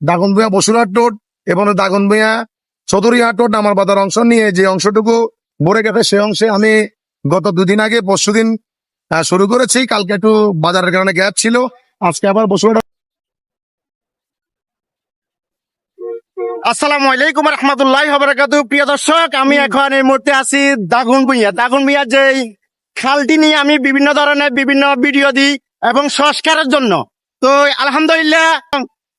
Daganbhuiyan Basurhat road এবং Daganbhuiyan Chowdhuryhat road আমার বাজার অংশ নিয়ে যে অংশটুকু ভরে গেছে সেই অংশে আমি গত দুদিন আগে, পরশু দিন শুরু করেছি। কালকে একটু বাজারের কারণে গ্যাপ ছিল। আজকে আবার বসুরহাট রহমতুল্লাহ প্রিয় আমি এখন এই মুহূর্তে আছি দাগুন দাগুন যে খালটি নিয়ে আমি বিভিন্ন ধরনের বিভিন্ন ভিডিও দিই এবং সংস্কারের জন্য। তো আলহামদুলিল্লাহ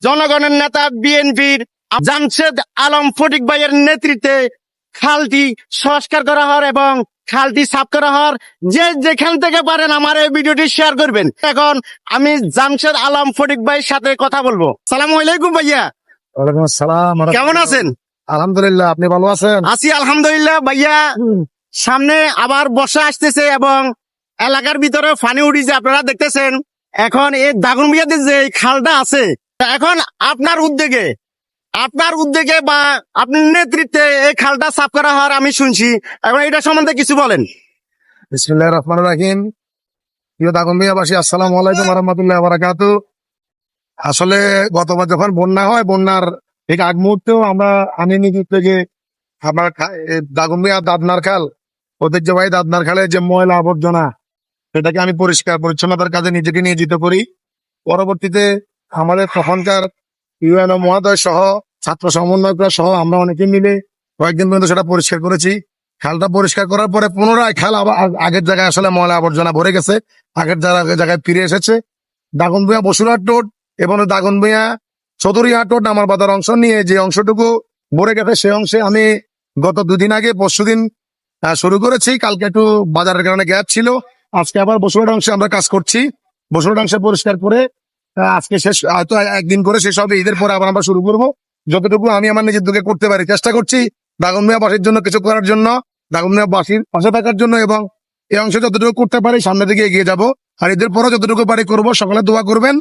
জনগণের নেতা বিএনপির জামশেদ আলম ফটিক ভাইয়ের নেতৃত্বে খালটি সংস্কার করা হওয়ার এবং খালটি সাফ করা হওয়ার। যে যেখান থেকে পারেন আমার এই ভিডিওটি শেয়ার করবেন। এখন আমি জামশেদ আলম ফটিক ভাইয়ের সাথে কথা বলব। সালাম আলাইকুম ভাইয়া। ওয়ালাইকুম আসসালাম কেমন আছেন? আলহামদুলিল্লাহ আপনি ভালো আছেন? আছি আলহামদুলিল্লাহ ভাইয়া। সামনে আবার বর্ষা আসতেছে এবং এলাকার ভিতরে পানি উঠিছে আপনারা দেখতেছেন। এখন এই দাগুন দাগনবিয়াতে যে এই খালটা আছে এখন আপনার উদ্যোগে আপনার উদ্যোগে বা আপনার নেতৃত্বে এই খালটা সাফ করা হওয়ার আমি শুনছি। এখন এটা সম্বন্ধে কিছু বলেন। বিসমুল্লাহ রহমান রাহিম। প্রিয় দাগনবিয়াবাসী আসসালামু আলাইকুম রহমতুল্লাহ বারাকাতু আসলে গতবার যখন বন্যা হয়, বন্যার ঠিক আগ মুহূর্তেও আমরা আমি নিজে থেকে। আমার দাগনবিয়া দাদনার খাল, ঐতিহ্যবাহী দাদনার খালে যে ময়লা আবর্জনা, সেটাকে আমি পরিষ্কার, পরিচ্ছন্নতার কাজে নিজেকে নিয়োজিত করি। পরবর্তীতে আমাদের তখনকার ইউএনও মহোদয় সহ, ছাত্র সমন্বয়করা সহ আমরা অনেকে মিলে কয়েকদিন পর্যন্ত সেটা পরিষ্কার করেছি। খালটা পরিষ্কার করার পরে পুনরায় খাল আবার আগের জায়গায় আসলে ময়লা আবর্জনা ভরে গেছে। আগের জায়গা- জায়গায় ফিরে এসেছে। দাগন দাগনভূঞা বসুরহাট রোড এবং দাগনভূঞা চৌধুরীহাট রোড আমার বাজার অংশ নিয়ে যে অংশটুকু ভরে গেছে, সে অংশে আমি গত দুদিন আগে, পরশু দিন শুরু করেছি। কালকে একটু বাজারের কারণে গ্যাপ ছিল। আজকে আবার বসুরহাট অংশে আমরা কাজ করছি। বসুরহাট অংশে পরিষ্কার করে আজকে শেষ হয়তো একদিন করে শেষ হবে, ঈদের পরে আবার আমরা শুরু করব। যতটুকু আমি আমার নিজের দিকে করতে পারি, চেষ্টা করছি দাগনমিয়া বাসীর জন্য কিছু করার জন্য দাগনমিয়া বাসীর পাশে থাকার জন্য এবং এই অংশে যতটুকু করতে পারি, সামনের দিকে এগিয়ে যাব। আর ঈদের পরে যতটুকু পারি করব, সকালে দোয়া করবেন।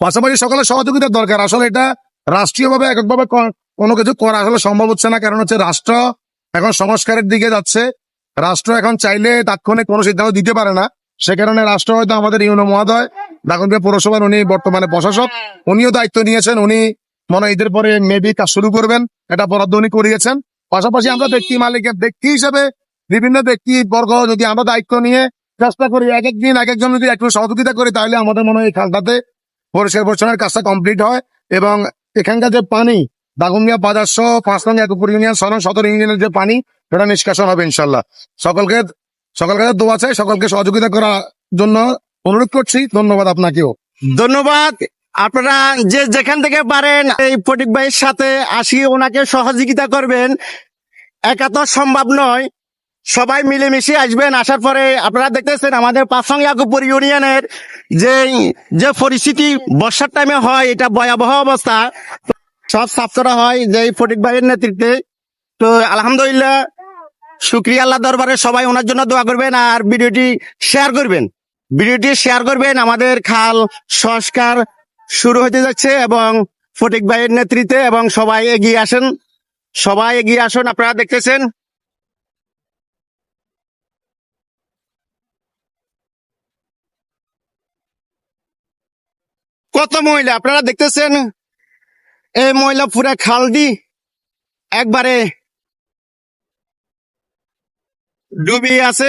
পাশাপাশি সকালে সহযোগিতার দরকার। আসলে এটা রাষ্ট্রীয়ভাবে, এককভাবে কোনো কিছু করা আসলে সম্ভব হচ্ছে না। কারণ হচ্ছে রাষ্ট্র এখন সংস্কারের দিকে যাচ্ছে। রাষ্ট্র এখন চাইলে তাৎক্ষণিক কোনো সিদ্ধান্ত দিতে পারে না। সে কারণে রাষ্ট্র হয়তো আমাদের ইউনো মহোদয় দাগনবিয়া পৌরসভার উনি বর্তমানে প্রশাসক, উনিও দায়িত্ব নিয়েছেন, উনি মনে ঈদের পরে মেবি কাজ শুরু করবেন, এটা বরাদ্দ উনি করিয়েছেন। পাশাপাশি আমরা ব্যক্তি মালিকের ব্যক্তি হিসেবে বিভিন্ন ব্যক্তি বর্গ যদি আমরা দায়িত্ব নিয়ে চেষ্টা করি, এক এক দিন, এক একজন যদি একটু সহযোগিতা করি, তাহলে আমাদের মনে হয় এই খালটাতে পরিষ্কার পরিচ্ছন্নের কাজটা কমপ্লিট হয় এবং এখানকার যে পানি, দাগনমিয়া বাজার সহ পাঁচ নং একপুর ইউনিয়ন ছয় নং সদর ইউনিয়নের যে পানি, সেটা নিষ্কাশন হবে ইনশাল্লাহ। সকলকে সকলকে দোয়া চাই, সকলকে সহযোগিতা করার জন্য অনুরোধ করছি। ধন্যবাদ আপনাকেও। ধন্যবাদ। আপনারা যে যেখান থেকে পারেন, এই ফটিক ভাইয়ের সাথে আসি, ওনাকে সহযোগিতা করবেন। একা তো সম্ভব নয়। সবাই মিলেমিশে আসবেন। আসার পরে আপনারা দেখতেছেন আমাদের পাঁচসং ইয়াকুপুর ইউনিয়নের যে যে পরিস্থিতি বর্ষার টাইমে হয়, এটা ভয়াবহ অবস্থা। সব সাফ করা হয় যে ফটিক ভাইয়ের নেতৃত্বে। তো আলহামদুলিল্লাহ শুক্রিয়া আল্লাহ দরবারে সবাই ওনার জন্য দোয়া করবেন আর ভিডিওটি শেয়ার করবেন। ভিডিওটি শেয়ার করবেন। আমাদের খাল সংস্কার শুরু হতে যাচ্ছে এবং ফটিক ভাইয়ের নেতৃত্বে এবং সবাই এগিয়ে আসেন। সবাই এগিয়ে আসুন, আপনারা দেখতেছেন। কত মহিলা, আপনারা দেখতেছেন? এই মহিলা পুরা খাল দি একবারে ডুবিয়ে আছে